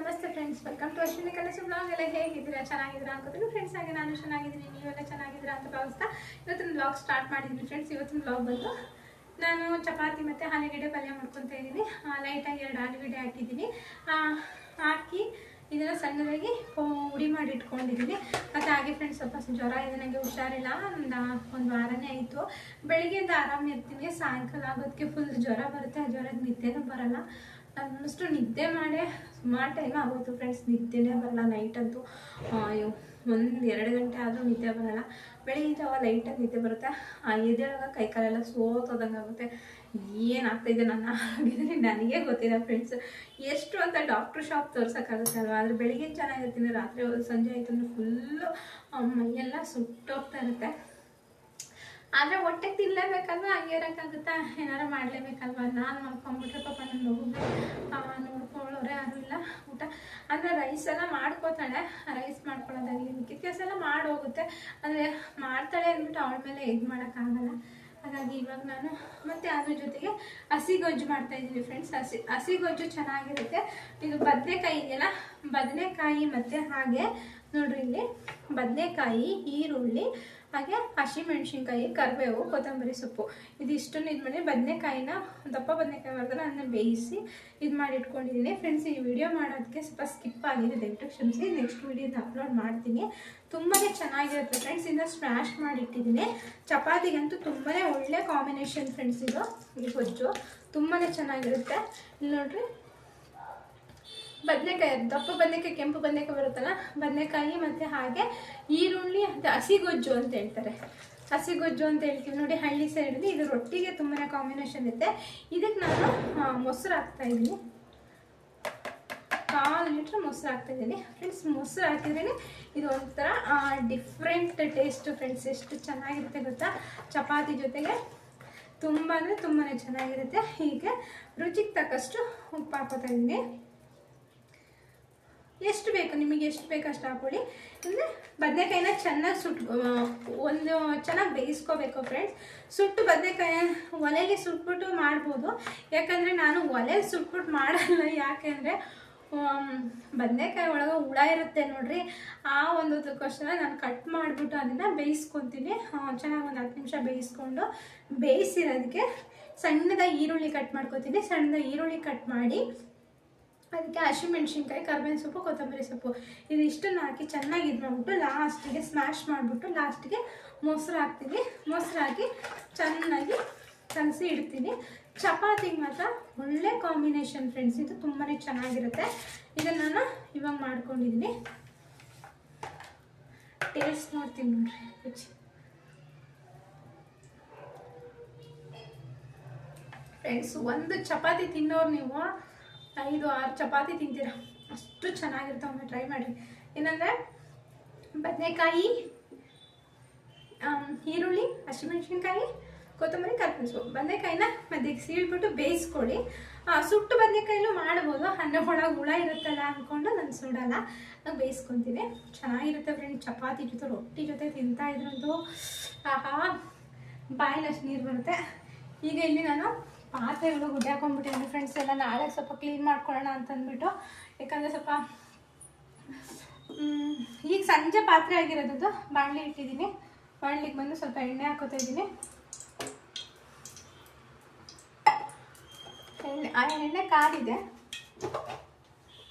ನಮಸ್ತೆ friends welcome to Ashwini ಕನಸು blog ಎಲ್ಲ ಹೇಗಿದ್ದೀರಾ? ಚೆನ್ನಾಗಿದ್ದೀರಾ ಅನ್ಕೋತೀನಿ. ಫ್ರೆಂಡ್ಸ್ ಹಾಗೆ ನಾನು ಚೆನ್ನಾಗಿದ್ದೀನಿ, ನೀವೆಲ್ಲ ಚೆನ್ನಾಗಿದ್ದೀರಾ ಅಂತ ಭಾವಿಸ್ತಾ ಇವತ್ತಿನ ಬ್ಲಾಗ್ ಸ್ಟಾರ್ಟ್ ಮಾಡಿದ್ದೀನಿ ಫ್ರೆಂಡ್ಸ್ ಇವತ್ತಿನ ಬ್ಲಾಗ್ ಬಂದು ನಾನು ಚಪಾತಿ ಮತ್ತು ಆಲೂಗಡ್ಡೆ ಪಲ್ಯ ಮಾಡ್ಕೊತಾ ಇದ್ದೀನಿ. ಲೈಟಾಗಿ ಎರಡು ಆಲೂಗಡ್ಡೆ ಹಾಕಿದ್ದೀನಿ. ಹಾಕಿ ಇದನ್ನು ಸಣ್ಣದಾಗಿ ಉಡಿ ಮಾಡಿ ಇಟ್ಕೊಂಡಿದ್ದೀನಿ. ಮತ್ತು ಹಾಗೆ ಫ್ರೆಂಡ್ಸ್ ಸ್ವಲ್ಪ ಜ್ವರ ಇದೆ ನನಗೆ ಹುಷಾರಿಲ್ಲ. ಒಂದು ಒಂದು ವಾರನೇ ಆಯಿತು. ಬೆಳಿಗ್ಗೆಯಿಂದ ಆರಾಮ ಇರ್ತೀನಿ. ಸಾಯಂಕಾಲ ಆಗೋದಕ್ಕೆ ಫುಲ್ ಜ್ವರ ಬರುತ್ತೆ. ಆ ಜ್ವರದ ನಿದ್ದೆನೂ ಬರಲ್ಲ. ಆಲ್ಮೋಸ್ಟು ನಿದ್ದೆ ಮಾಡೇ, ಸುಮಾರು ಟೈಮ್ ಆಗೋಯ್ತು ಫ್ರೆಂಡ್ಸ್ ನಿದ್ದೆನೇ ಬರಲ್ಲ ನೈಟ್ ಅಂತೂ ಒಂದು ಎರಡು ಗಂಟೆ ಆದರೂ ನಿದ್ದೆ ಬರಲ್ಲ. ಬೆಳಿಗ್ಗೆ ಜಾವ ಲೈಟಾಗಿ ನಿದ್ದೆ ಬರುತ್ತೆ. ಆ ಎದೆಯೊಳಗೆ ಕೈಕಾಲೆಲ್ಲ ಸೋತೋದಂಗೆ ಆಗುತ್ತೆ. ಏನಾಗ್ತಾಯಿದೆ ನನ್ನ ಆರೋಗ್ಯದಲ್ಲಿ ನನಗೆ ಗೊತ್ತಿಲ್ಲ ಫ್ರೆಂಡ್ಸ್ ಎಷ್ಟು ಅಂತ ಡಾಕ್ಟ್ರ್ ಶಾಪ್ ತೋರ್ಸೋಕ್ಕಾಗುತ್ತೆ ಅಲ್ವಾ ಆದರೆ ಬೆಳಿಗ್ಗೆ ಚೆನ್ನಾಗಿರ್ತೀನಿ, ರಾತ್ರಿ ಸಂಜೆ ಆಯಿತು ಅಂದರೆ ಫುಲ್ಲು ಮೈಯೆಲ್ಲ ಸುಟ್ಟೋಗ್ತಾ ಇರುತ್ತೆ. ಆದರೆ ಹೊಟ್ಟೆ ತಿನ್ನಲೇಬೇಕಲ್ವಾ ಹಂಗೆ ಇರೋಕ್ಕಾಗುತ್ತಾ? ಏನಾರು ಮಾಡಲೇಬೇಕಲ್ವಾ? ನಾನು ಮಾಡ್ಕೊಂಬಿಟ್ರೆ ಪಾಪ ನನ್ನ ಮಗುಗೆ ನೋಡ್ಕೊಳ್ಳೋರೆ ಯಾರು ಇಲ್ಲ. ಊಟ. ಅಂದರೆ ರೈಸ್ ಎಲ್ಲ ಮಾಡ್ಕೋತಾಳೆ. ರೈಸ್ ಮಾಡ್ಕೊಳ್ಳೋದಾಗಲಿ ಮಿಕ್ಕಿದ ಕೆಲಸ ಎಲ್ಲ ಮಾಡೋಗುತ್ತೆ ಅಂದರೆ ಮಾಡ್ತಾಳೆ ಅಂದ್ಬಿಟ್ಟು ಅವಳ ಮೇಲೆ ಇದು ಮಾಡೋಕ್ಕಾಗಲ್ಲ. ಹಾಗಾಗಿ ಇವಾಗ ನಾನು ಮತ್ತು ಅದ್ರ ಜೊತೆಗೆ ಹಸಿ ಗೊಜ್ಜು ಮಾಡ್ತಾ ಇದ್ದೀನಿ ಫ್ರೆಂಡ್ಸ್ ಹಸಿ ಹಸಿ ಗೊಜ್ಜು ಚೆನ್ನಾಗಿರುತ್ತೆ. ಇದು ಬದನೆಕಾಯಿ ಇದೆಯಲ್ಲ? ಬದನೆಕಾಯಿ ಮತ್ತು ಹಾಗೆ, ನೋಡ್ರಿ ಇಲ್ಲಿ, ಬದನೆಕಾಯಿ, ಈರುಳ್ಳಿ ಹಾಗೆ ಹಸಿಮೆಣ್ಸಿನ್ಕಾಯಿ ಕರಿಬೇವು, ಕೊತ್ತಂಬರಿ ಸೊಪ್ಪು. ಇದಿಷ್ಟನ್ನು ಇದು ಮಾಡಿ ಬದನೆಕಾಯಿನ, ದಪ್ಪ ಬದನೆಕಾಯಿ ಮಾಡಿದ್ರೆ ಅದನ್ನ ಬೇಯಿಸಿ ಇದು ಮಾಡಿ ಇಟ್ಕೊಂಡಿದ್ದೀನಿ. ಫ್ರೆಂಡ್ಸ್ ಈ ವಿಡಿಯೋ ಮಾಡೋದಕ್ಕೆ ಸ್ವಲ್ಪ ಸ್ಕಿಪ್ ಆಗಿದೆ. ದಯವಿಟ್ಟು ಕ್ಷಮಿಸಿ. ನೆಕ್ಸ್ಟ್ ವಿಡಿಯೋನ ಅಪ್ಲೋಡ್ ಮಾಡ್ತೀನಿ. ತುಂಬಾ ಚೆನ್ನಾಗಿರುತ್ತೆ ಫ್ರೆಂಡ್ಸ್ ಇನ್ನು ಸ್ಮ್ಯಾಶ್ ಮಾಡಿ ಇಟ್ಟಿದ್ದೀನಿ ಚಪಾತಿಗಂತೂ ತುಂಬಾ ಒಳ್ಳೆ ಕಾಂಬಿನೇಷನ್ ಫ್ರೆಂಡ್ಸ್ ಇದು. ಈ ಗೊಜ್ಜು. ತುಂಬಾ ಚೆನ್ನಾಗಿರುತ್ತೆ. ಇಲ್ಲಿ ನೋಡ್ರಿ. ಬದನೆಕಾಯಿ, ದಪ್ಪ ಬದನೆಕಾಯಿ, ಕೆಂಪು ಬದನೆಕಾಯಿ ಬರುತ್ತಲ್ಲ, ಬದನೆಕಾಯಿ ಮತ್ತು ಹಾಗೆ ಈರುಳ್ಳಿ ಹಸಿ ಹಸಿಗೊಜ್ಜು ಅಂತ ಹೇಳ್ತಾರೆ. ಹಸಿಗೊಜ್ಜು ಅಂತ ಹೇಳ್ತೀವಿ ನೋಡಿ, ಹಳ್ಳಿ ಸೈಡಲ್ಲಿ ಇದು ರೊಟ್ಟಿಗೆ ತುಂಬಾ ಕಾಂಬಿನೇಷನ್ ಇರುತ್ತೆ. ಇದಕ್ಕೆ ನಾನು ಮೊಸರು ಹಾಕ್ತಾಯಿದ್ದೀನಿ ಕಾಲು ಲೀಟ್ರ್ ಮೊಸರು ಹಾಕ್ತಾ ಇದ್ದೀನಿ. ಫ್ರೆಂಡ್ಸ್, ಮೊಸರು ಹಾಕಿದ್ರೇ ಇದು ಒಂಥರ ಡಿಫ್ರೆಂಟ್ ಟೇಸ್ಟು ಫ್ರೆಂಡ್ಸ್. ಎಷ್ಟು ಚೆನ್ನಾಗಿರುತ್ತೆ ಗೊತ್ತಾ? ಚಪಾತಿ ಜೊತೆಗೆ ತುಂಬ ಅಂದರೆ ತುಂಬಾ ಚೆನ್ನಾಗಿರುತ್ತೆ. ಹೀಗೆ ರುಚಿಗೆ ತಕ್ಕಷ್ಟು ಉಪ್ಪು ಹಾಕೋತಾ ಎಷ್ಟು ಬೇಕು? ನಿಮಗೆ ಎಷ್ಟು ಬೇಕು ಅಷ್ಟು ಹಾಕೊಳ್ಳಿ. ಅಂದರೆ ಬದನೆಕಾಯಿನ ಚೆನ್ನಾಗಿ ಸುಟ್ಟು ಒಂದು ಚೆನ್ನಾಗಿ ಬೇಯಿಸ್ಕೋಬೇಕು ಫ್ರೆಂಡ್ಸ್ ಸುಟ್ಟು ಬದನೆಕಾಯಿ ಒಲೆಯಲ್ಲಿ ಸುಟ್ಬಿಟ್ಟು ಮಾಡ್ಬೋದು. ಯಾಕಂದರೆ ನಾನು ಒಲೆಯಲ್ಲಿ ಸುಟ್ಬಿಟ್ಟು ಮಾಡಲ್ಲ. ಯಾಕೆಂದರೆ ಬದನೆಕಾಯಿ ಒಳಗೆ ಹುಳ ಇರುತ್ತೆ ನೋಡ್ರಿ. ಆ ಒಂದು ಅದಕ್ಕೋಸ್ಕರ ನಾನು ಕಟ್ ಮಾಡಿಬಿಟ್ಟು ಅದನ್ನು ಬೇಯಿಸ್ಕೊತೀನಿ. ಚೆನ್ನಾಗಿ ಒಂದು ಹತ್ತು ನಿಮಿಷ ಬೇಯಿಸ್ಕೊಂಡು ಬೇಯಿಸಿರೋದಕ್ಕೆ ಸಣ್ಣದಾಗಿ ಈರುಳ್ಳಿ ಕಟ್ ಮಾಡ್ಕೊತೀನಿ. ಸಣ್ಣದಾಗಿ ಈರುಳ್ಳಿ ಕಟ್ ಮಾಡಿ ಅದಕ್ಕೆ ಹಸಿಮೆಣ್ಸಿನ್ಕಾಯಿ ಕರ್ಬೇವಿನ ಸೊಪ್ಪು, ಕೊತ್ತಂಬರಿ ಸೊಪ್ಪು. ಇದಿಷ್ಟನ್ನು ಹಾಕಿ ಚೆನ್ನಾಗಿ ಇದು ಮಾಡಿಬಿಟ್ಟು ಲಾಸ್ಟಿಗೆ ಸ್ಮ್ಯಾಶ್ ಮಾಡಿಬಿಟ್ಟು ಲಾಸ್ಟಿಗೆ ಮೊಸರು ಹಾಕ್ತೀನಿ. ಮೊಸರು ಹಾಕಿ ಚೆನ್ನಾಗಿ ಕಲಸಿ ಇಡ್ತೀನಿ. ಚಪಾತಿಗೆ ಮಾತ್ರ ಒಳ್ಳೆ ಕಾಂಬಿನೇಷನ್ ಫ್ರೆಂಡ್ಸ್ ಇದು ತುಂಬಾ ಚೆನ್ನಾಗಿರುತ್ತೆ. ಇದನ್ನು ನಾನು ಇವಾಗ ಮಾಡ್ಕೊಂಡಿದ್ದೀನಿ ಟೇಸ್ಟ್ ನೋಡ್ತೀನಿ ನೋಡ್ರಿ, ರುಚಿ. ಫ್ರೆಂಡ್ಸ್ ಒಂದು ಚಪಾತಿ ತಿನ್ನೋರು ನೀವು ಐದು, ಆರು ಚಪಾತಿ ತಿಂತೀರ ಅಷ್ಟು ಚೆನ್ನಾಗಿರುತ್ತೆ ಒಮ್ಮೆ ಟ್ರೈ ಮಾಡಿರಿ ಏನಂದರೆ, ಬದನೆಕಾಯಿ ಈರುಳ್ಳಿ, ಹಸಿಮೆಣ್ಸಿನ್ಕಾಯಿ, ಕೊತ್ತಂಬರಿ ಸೊಪ್ಪು. ಬದನೆಕಾಯಿನ ಮಧ್ಯಕ್ಕೆ ಸೀಳ್ಬಿಟ್ಟು ಬೇಯಿಸ್ಕೊಳ್ಳಿ. ಸುಟ್ಟು ಬದನೆಕಾಯಿಲೂ ಮಾಡ್ಬೋದು. ಅನ್ನ ಒಳಗೆ ಹುಳ ಇರುತ್ತಲ್ಲ ಅಂದ್ಕೊಂಡು ನಾನು ಸುಡಲ್ಲ. ನಾನು ಬೇಯಿಸ್ಕೊತೀನಿ. ಚೆನ್ನಾಗಿರುತ್ತೆ ಫ್ರೆಂಡ್ ಚಪಾತಿ ಜೊತೆ, ರೊಟ್ಟಿ ಜೊತೆ ತಿಂತಾ ಇದ್ರಂತೂ, ಆಹಾ, ಬಾಯಲ್ಲಿ ನೀರು ಬರುತ್ತೆ. ಈಗ ಇಲ್ಲಿ ನಾನು ಪಾತ್ರೆಗಳು ಗುಡ್ಡೆ ಹಾಕೊಂಡ್ಬಿಟ್ಟಿದ್ದೀನಿ ಫ್ರೆಂಡ್ಸ್ ಎಲ್ಲ ನಾಳೆ ಸ್ವಲ್ಪ ಕ್ಲೀನ್ ಮಾಡ್ಕೊಳ್ಳೋಣ ಅಂತ ಅಂದ್ಬಿಟ್ಟು ಯಾಕಂದರೆ ಸ್ವಲ್ಪ ಈಗ ಸಂಜೆ ಪಾತ್ರೆ ಆಗಿರೋದು ಬಾಣಲಿ ಇಟ್ಟಿದ್ದೀನಿ. ಬಾಣಲಿಗೆ ಬಂದು ಸ್ವಲ್ಪ ಎಣ್ಣೆ ಹಾಕೋತಾ ಇದ್ದೀನಿ. ಎಣ್ಣೆ, ಆ ಎಣ್ಣೆ ಕಾದಿದೆ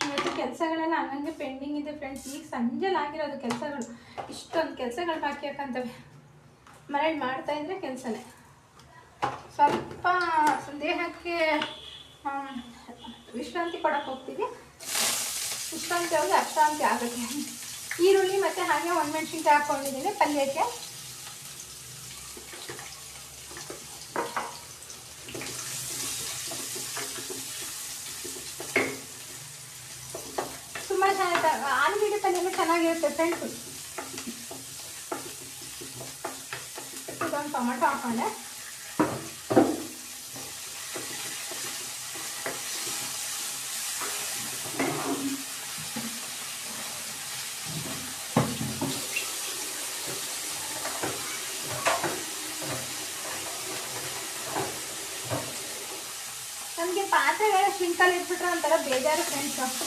ಇವತ್ತು ಕೆಲಸಗಳೆಲ್ಲ ಹಂಗಂಗೆ ಪೆಂಡಿಂಗ್ ಇದೆ ಫ್ರೆಂಡ್ಸ್ ಈಗ ಸಂಜೆಲಿ ಆಗಿರೋದು ಕೆಲಸಗಳು. ಇಷ್ಟೊಂದು ಕೆಲಸಗಳು ಬಾಕಿ ಹಾಕಂತವೆ ಮರಳಿ ಮಾಡ್ತಾ ಇದ್ರೆ ಕೆಲಸನೇ. ಸ್ವಲ್ಪ ದೇಹಕ್ಕೆ ವಿಶ್ರಾಂತಿ ಕೊಡಕ್ಕೆ ಹೋಗ್ತೀವಿ. ವಿಶ್ರಾಂತಿ ಹೋಗಿ ಅಶ್ರಾಂತಿ ಆಗುತ್ತೆ. ಈರುಳ್ಳಿ ಮತ್ತು ಹಾಗೆ ಒಂದು ಒಣಮೆಣ್ಸಿನ್ಕಾಯಿ ಹಾಕ್ಕೊಂಡಿದ್ದೀನಿ ಪಲ್ಯಕ್ಕೆ. ತುಂಬ ಚೆನ್ನಾಗಿರುತ್ತೆ ಆಲೂಗಡ್ಡೆ ಪಲ್ಯನೂ ಚೆನ್ನಾಗಿರುತ್ತೆ ಫ್ರೆಂಡ್ಸು ಇದೊಂದು ಟೊಮೆಟೊ ಹಾಕೊಂಡೆ ನಮಗೆ ಪಾತ್ರೆಗಳ ಸಿಂಕಲ್ಲಿ ಇಟ್ಬಿಟ್ರೆ ಒಂಥರ ಬೇಜಾರು ಫ್ರೆಂಡ್ಸು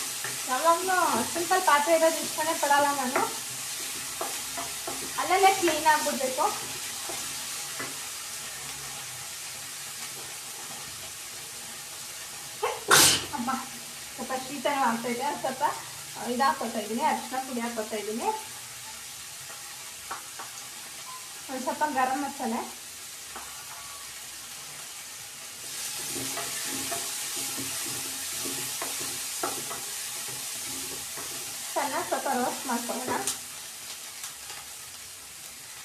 ಯಾವಾಗಲೂ ಸಿಂಪಲ್ ಪಾತ್ರೆ ಇರೋದು ಇಷ್ಟನೇ ಪಡಲ್ಲ ನಾನು. ಅಲ್ಲಲ್ಲೇ ಕ್ಲೀನ್ ಆಗ್ಬಿಡ್ಬೇಕು. ಅಮ್ಮ, ಸ್ವಲ್ಪ ಶೀತನೂ ಆಗ್ತೈತೆ ಸ್ವಲ್ಪ ಇದಾಕೋತಾ ಇದ್ದೀನಿ ಅರಿಶಿನ ಪುಡಿ ಇದ್ದೀನಿ. ಒಂದು ಸ್ವಲ್ಪ ಗರಂ ಮಸಾಲೆ. ಚೆನ್ನಾಗಿ ಸ್ವಲ್ಪ ರೋಸ್ಟ್ ಮಾಡ್ಕೊಳ್ಳೋಣ.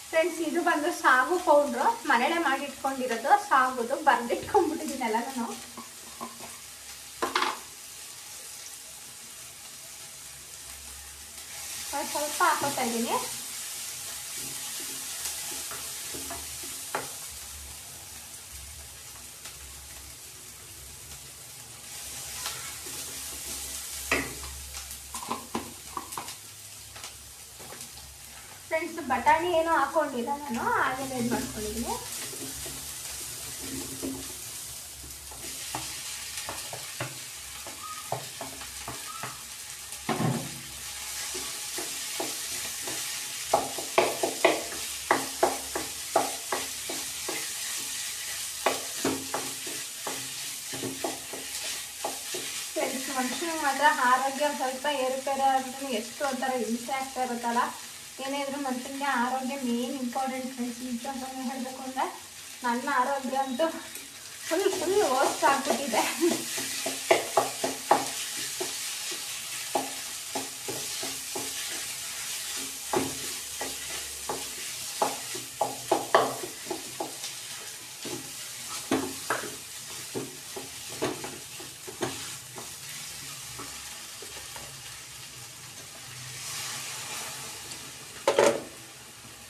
ಫ್ರೆಂಡ್ಸ್ ಇದು ಬಂದು ಸಾಗು ಪೌಡ್ರು. ಮನೇಲೆ ಮಾಡಿ ಇಟ್ಕೊಂಡಿರೋದು ಸಾಗುದು ಬರ್ದಿಟ್ಕೊಂಡ್ಬಿಟ್ಟಿದ್ದೀನಿ ಒಂದ್ ಸ್ವಲ್ಪ ಹಾಕೋತಾ ಇದ್ದೀನಿ ಫ್ರೆಂಡ್ಸ್ ಬಟಾಣಿ ಏನು ಹಾಕೊಂಡಿಲ್ಲ ನಾನು, ಹಾಗೆ ಇದು ಮಾಡ್ಕೊಂಡಿದ್ದೀನಿ. ಮನುಷ್ಯನಿಗೆ ಮಾತ್ರ ಆರೋಗ್ಯ ಸ್ವಲ್ಪ ಏರುಪೇರು ಆದ್ರೂ ಎಷ್ಟು ಒಂಥರ ಹಿಂಸೆ ಆಗ್ತಾ ಇರುತ್ತಲ್ಲ. ಏನೇ ಇದ್ರೂ ಮನುಷ್ಯನಿಗೆ ಆರೋಗ್ಯ ಮೇನ್ ಇಂಪಾರ್ಟೆಂಟ್ ಫ್ರೆಂಡ್ಸ್ ಈಗ ಹೇಳಬೇಕು ಅಂದರೆ ನನ್ನ ಆರೋಗ್ಯ ಅಂತೂ ಫುಲ್ ಫುಲ್ ವರ್ಸ್ಟ್ ಆಗ್ಬಿಟ್ಟಿದೆ.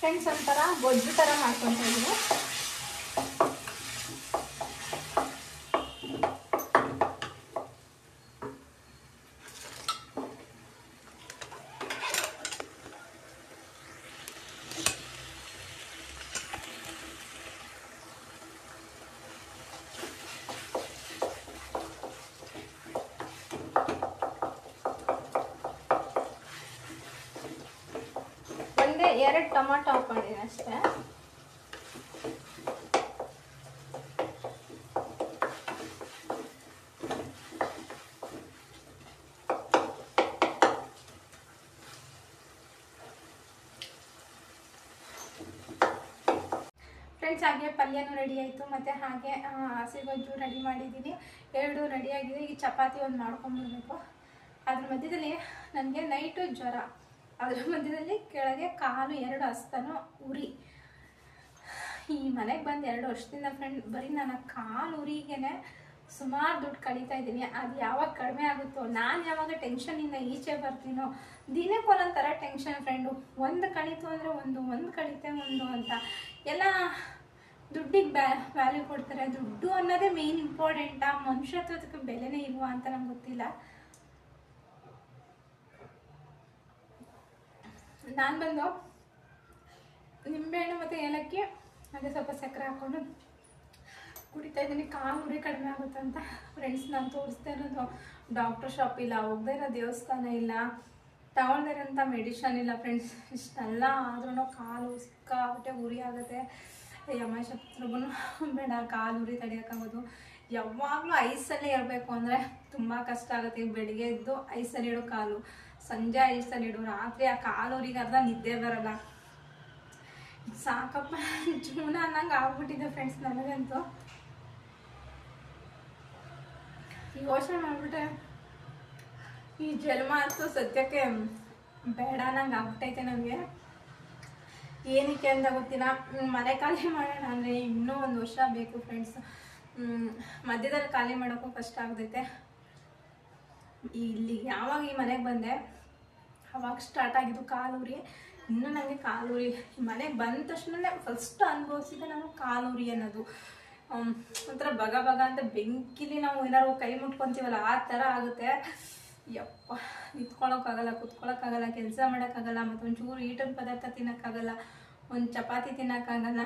ಫ್ರೆಂಡ್ಸ್ ಒಂಥರ ಗೊಜ್ಜು ಥರ ಮಾಡ್ಕೊತಾ ಇದ್ದೀನಿ ಒಂದೇ ಎರಡು ಟೊಮಾಟೊ ಹಾಕೊಂಡಿದ್ದೀನಿ ಅಷ್ಟೇ. ಹಾಗೆ ಪಲ್ಯನೂ ರೆಡಿ ಆಯಿತು. ಮತ್ತು ಹಾಗೆ ಹಸಿ ಗೊಜ್ಜು ರೆಡಿ ಮಾಡಿದ್ದೀನಿ. ಎರಡು ರೆಡಿಯಾಗಿದೆ ಈಗ ಚಪಾತಿ ಒಂದು ಮಾಡ್ಕೊಂಡ್ಬಿಡ್ಬೇಕು. ಅದ್ರ ಮಧ್ಯದಲ್ಲಿ ನನಗೆ ನೈಟು ಜ್ವರ. ಅದ್ರ ಮಧ್ಯದಲ್ಲಿ ಕೆಳಗೆ ಕಾಲು ಎರಡು ಹಸ್ತನೋ ಉರಿ. ಈ ಮನೆಗೆ ಬಂದು ಎರಡು ವರ್ಷದಿಂದ ಫ್ರೆಂಡ್ ಬರೀ ನನ್ನ ಕಾಲು ಉರಿಗೆನೆ ಸುಮಾರು ದುಡ್ಡು ಕಳೀತಾ ಇದ್ದೀನಿ. ಅದು ಯಾವಾಗ ಕಡಿಮೆ ಆಗುತ್ತೋ, ನಾನು ಯಾವಾಗ ಟೆನ್ಷನಿಂದ ಈಚೆ ಬರ್ತೀನೋ, ದಿನಕ್ಕೆ ಒಂದೊಂದು ಥರ ಟೆನ್ಷನ್ ಫ್ರೆಂಡು ಒಂದು ಕಳೀತು ಅಂದರೆ ಒಂದು ಒಂದು ಕಳೀತೆ ಒಂದು ಅಂತ. ಎಲ್ಲ ದುಡ್ಡಿಗೆ ಬ್ಯಾ ವ್ಯಾಲ್ಯೂ ಕೊಡ್ತಾರೆ. ದುಡ್ಡು ಅನ್ನೋದೇ ಮೇನ್ ಇಂಪಾರ್ಟೆಂಟಾ ಮನುಷ್ಯತ್ವಕ್ಕೆ ಬೆಲೆನೇ ಇಲ್ವಾ ಅಂತ ನಂಗೆ ಗೊತ್ತಿಲ್ಲ. ನಾನು ಬಂದು ನಿಂಬೆಹಣ್ಣು ಮತ್ತು ಏಲಕ್ಕಿ ಅದೇ ಸ್ವಲ್ಪ ಸಕ್ಕರೆ ಹಾಕ್ಕೊಂಡು ಕುಡಿತಾ ಇದ್ದೀನಿ. ಕಾಲು ಉರಿ ಕಡಿಮೆ ಆಗುತ್ತೆ ಅಂತ ಫ್ರೆಂಡ್ಸ್ ನಾನು ತೋರಿಸ್ತಾ ಇರೋದು. ಡಾಕ್ಟರ್ ಶಾಪ್ ಇಲ್ಲ, ಹೋಗದೇ ಇರೋ ದೇವಸ್ಥಾನ ಇಲ್ಲ ತಗೊಳ್ದೇ ಇರೋಂಥ ಮೆಡಿಷನ್ ಇಲ್ಲ ಫ್ರೆಂಡ್ಸ್ ಇಷ್ಟೆಲ್ಲ ಆದ್ರೂ ಕಾಲು ಸಿಕ್ಕಾಬಿಟ್ಟೆ ಉರಿ ಆಗುತ್ತೆ. ಯಮಶತ್ರುಗೂ ಬೇಡ, ಕಾಲು ಉರಿ ತಡಿಯೋಕ್ಕಾಗೋದು. ಯಾವಾಗಲೂ ಐಸಲ್ಲೇ ಇರಬೇಕು ಅಂದರೆ ತುಂಬ ಕಷ್ಟ ಆಗುತ್ತೆ. ಈಗ ಬೆಳಿಗ್ಗೆ ಎದ್ದು ಐಸಲ್ಲಿ ಇಡೋ ಕಾಲು. ಸಂಜೆ ಐಸಲ್ಲಿ ಇಡು. ರಾತ್ರಿ ಆ ಕಾಲು ಉರಿಗೆ ಅರ್ಧ ನಿದ್ದೆ ಬರಲ್ಲ. ಸಾಕಪ್ಪ ಜೂನ ಅನ್ನಂಗೆ ಆಗ್ಬಿಟ್ಟಿದೆ ಫ್ರೆಂಡ್ಸ್ ನನಗಂತೂ. ಯೋಚನೆ ಮಾಡಿಬಿಟ್ಟೆ, ಈ ಜನ್ಮ ಅಂತೂ ಸದ್ಯಕ್ಕೆ ಬೇಡ ನಂಗೆ ಆಗ್ಬಿಟ್ಟೈತೆ ನನಗೆ. ಏನಕ್ಕೆ ಅಂತ ಗೊತ್ತಿಲ್ಲ. ಮನೆ ಖಾಲಿ ಮಾಡೋಣ ಅಂದರೆ ಇನ್ನೂ ಒಂದು ವರ್ಷ ಬೇಕು ಫ್ರೆಂಡ್ಸ್ ಮಧ್ಯದಲ್ಲಿ ಖಾಲಿ ಮಾಡೋಕ್ಕೂ ಕಷ್ಟ ಆಗ್ತೈತೆ. ಇಲ್ಲಿ ಯಾವಾಗ ಈ ಮನೆಗೆ ಬಂದೆ? ಅವಾಗ ಸ್ಟಾರ್ಟ್ ಆಗಿದ್ದು ಕಾಲೂರಿ. ಇನ್ನೂ ನನಗೆ ಕಾಲೂರಿ ಮನೆಗೆ ಬಂದ ತಕ್ಷಣ ಫಸ್ಟ್ ಅನುಭವಿಸಿದೆ ನಾನು ಕಾಲೂರಿ ಅನ್ನೋದು. ಒಂಥರ ಬಗ ಬಗ ಅಂತ ಬೆಂಕಿಲಿ ನಾವು ಏನಾದ್ರು ಕೈ ಮುಟ್ಕೊತೀವಲ್ಲ, ಆ ಥರ ಆಗುತ್ತೆ. ಯಪ್ಪ ನಿಂತ್ಕೊಳ್ಳೋಕ್ಕಾಗಲ್ಲ ಕುತ್ಕೊಳ್ಳೋಕ್ಕಾಗಲ್ಲ ಕೆಲಸ ಮಾಡೋಕ್ಕಾಗಲ್ಲ ಮತ್ತು ಒಂಚೂರು ಈಟನ್ ಪದಾರ್ಥ ತಿನ್ನೋಕ್ಕಾಗಲ್ಲ, ಒಂದು ಚಪಾತಿ ತಿನ್ನೋಕ್ಕಾಗಲ್ಲ.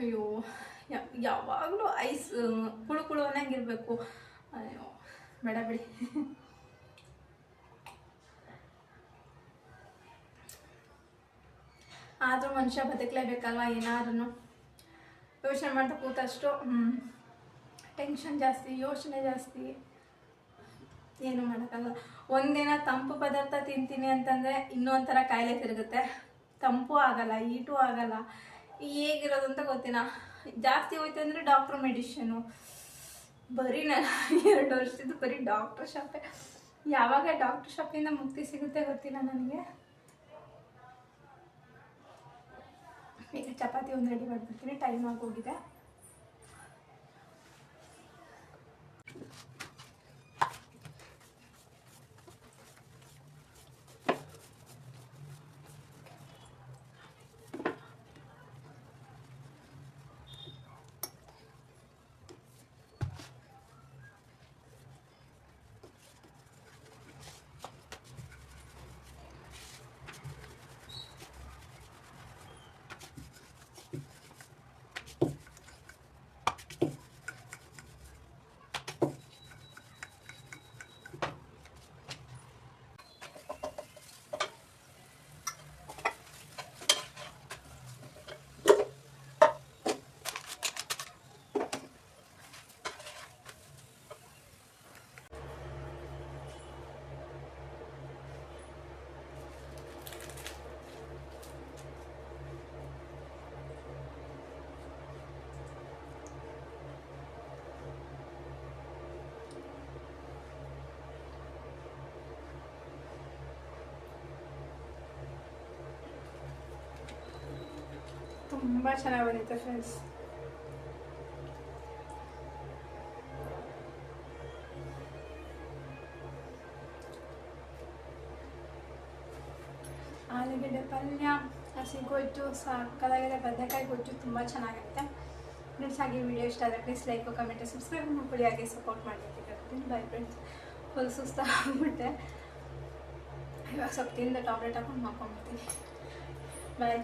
ಅಯ್ಯೋ ಯಾವಾಗಲೂ ಐಸ್ ಕುಳು ಕುಳು ಅನ್ನಂಗಿರಬೇಕು ಅಯ್ಯೋ, ಬೇಡ ಬಿಡಿ. ಆದರೂ ಮನುಷ್ಯ ಬದುಕಲೇಬೇಕಲ್ವ? ಏನಾದ್ರೂ ಯೋಚನೆ ಮಾಡ್ತಾ ಕೂತಷ್ಟು ಟೆನ್ಷನ್ ಜಾಸ್ತಿ, ಯೋಚನೆ ಜಾಸ್ತಿ. ಏನು ಮಾಡೋಕ್ಕಲ್ಲ ಒಂದಿನ ತಂಪು ಪದಾರ್ಥ ತಿಂತೀನಿ ಅಂತಂದರೆ ಇನ್ನೊಂಥರ ಕಾಯಿಲೆ ತಿರುಗುತ್ತೆ. ತಂಪು ಆಗಲ್ಲ ಈಟು ಆಗಲ್ಲ. ಹೇಗಿರೋದು ಅಂತ ಗೊತ್ತಿಲ್ಲ. ಜಾಸ್ತಿ ಹೋಯ್ತು ಅಂದರೆ ಡಾಕ್ಟ್ರ್ ಮೆಡಿಷನು ಬರೀ ನಾನು ಎರಡು ವರ್ಷದ್ದು ಬರೀ ಡಾಕ್ಟ್ರ್ ಶಾಪೇ. ಯಾವಾಗ ಡಾಕ್ಟ್ರ್ ಶಾಪಿಂದ ಮುಕ್ತಿ ಸಿಗುತ್ತೆ ಗೊತ್ತಿಲ್ಲ ನನಗೆ. ಈಗ ಚಪಾತಿ ಒಂದು ರೆಡಿ ಮಾಡ್ಬಿಡ್ತೀನಿ. ಟೈಮ್ ಆಗೋಗಿದೆ. ತುಂಬ ಚೆನ್ನಾಗಿ ಬಂದಿತ್ತು ಫ್ರೆಂಡ್ಸ್ ಆಲೂಗಡ್ಡೆ ಪಲ್ಯ ಹಸಿ ಗೊಜ್ಜು ಸಾಕಲಾಗಿದೆ ಬದನೆಕಾಯಿ ಗೊಜ್ಜು ತುಂಬ ಚೆನ್ನಾಗಿರುತ್ತೆ. ಫ್ರೆಂಡ್ಸ್ ಆಗಿ ವಿಡಿಯೋ ಇಷ್ಟ ಆದರೆ ಪ್ಲೀಸ್ ಲೈಕ್ ಕಮೆಂಟ್ ಸಬ್ಸ್ಕ್ರೈಬ್ ಮಾಡ್ಕೊಳ್ಳಿ. ಹಾಗೆ ಸಪೋರ್ಟ್ ಮಾಡಿ ಅಂತ ಕೇಳ್ತೀನಿ ಬೈ ಫ್ರೆಂಡ್ಸ್ ಫುಲ್ ಸುಸ್ತಾಗ್ಬಿಟ್ಟೆ ಇವಾಗ ಸ್ವಲ್ಪ ತಿಂದು ಟಾಬ್ಲೆಟ್ ಹಾಕೊಂಡು ಮಾಡ್ಕೊಂಡ್ಬಿಡ್ತೀನಿ ಬಾಯ್